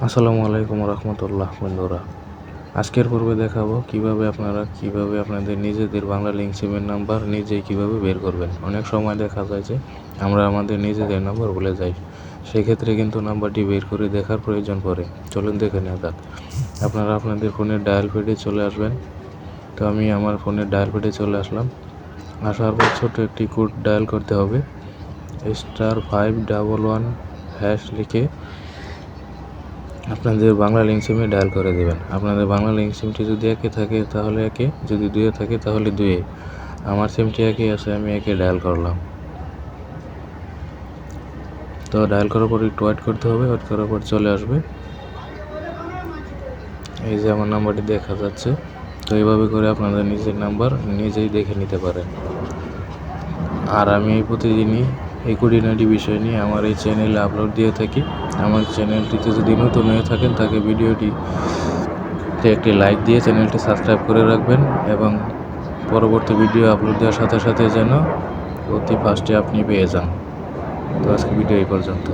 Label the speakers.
Speaker 1: আসসালামু আলাইকুম রহমতুল্লাহ বন্ধুরা। আজকের পর্বে দেখাবো কীভাবে আপনারা, কীভাবে আপনাদের নিজেদের বাংলা লিঙ্ক সিমের নাম্বার নিজেই কীভাবে বের করবেন। অনেক সময় দেখা যায় যে আমরা আমাদের নিজেদের নাম্বার ভুলে যাই। সেক্ষেত্রে কিন্তু নাম্বারটি বের করে দেখার প্রয়োজন পড়ে। চলুন দেখে নেওয়া যাক। আপনারা আপনাদের ফোনের ডায়াল পেডে চলে আসবেন। তো আমি আমার ফোনের ডায়াল পেডে চলে আসলাম। আসার পর ছোট একটি কোড ডায়াল করতে হবে। Star five double one hash লিখে আপনাদের বাংলা লিঙ্ক সিমে ডায়াল করে দেবেন। আপনাদের বাংলা লিঙ্ক সিমটি যদি একে থাকে, তাহলে একে। যদি দুয়ে থাকে, তাহলে দুয়ে আমার সিমটি একে আছে, আমি একে ডায়াল করলাম। তো ডায়াল করার পর একটু ওয়েট করতে হবে ওয়েট করার পর চলে আসবে। এই যে আমার নাম্বারটি দেখা যাচ্ছে। তো এইভাবে করে আপনাদের নিজের নাম্বার নিজেই দেখে নিতে পারেন। আর আমি প্রতিদিনই এই কুড়িনাটি বিষয় নিয়ে আমার এই চ্যানেলে আপলোড দিয়ে থাকি। আমার চ্যানেলটিতে যদি নতুন হয়ে থাকেন, তাকে ভিডিওটি একটি লাইক দিয়ে চ্যানেলটি সাবস্ক্রাইব করে রাখবেন এবং পরবর্তী ভিডিও আপলোড দেওয়ার সাথে সাথে যেন অতি ফার্স্টে আপনি পেয়ে যান। তো আজকে ভিডিও এই পর্যন্ত।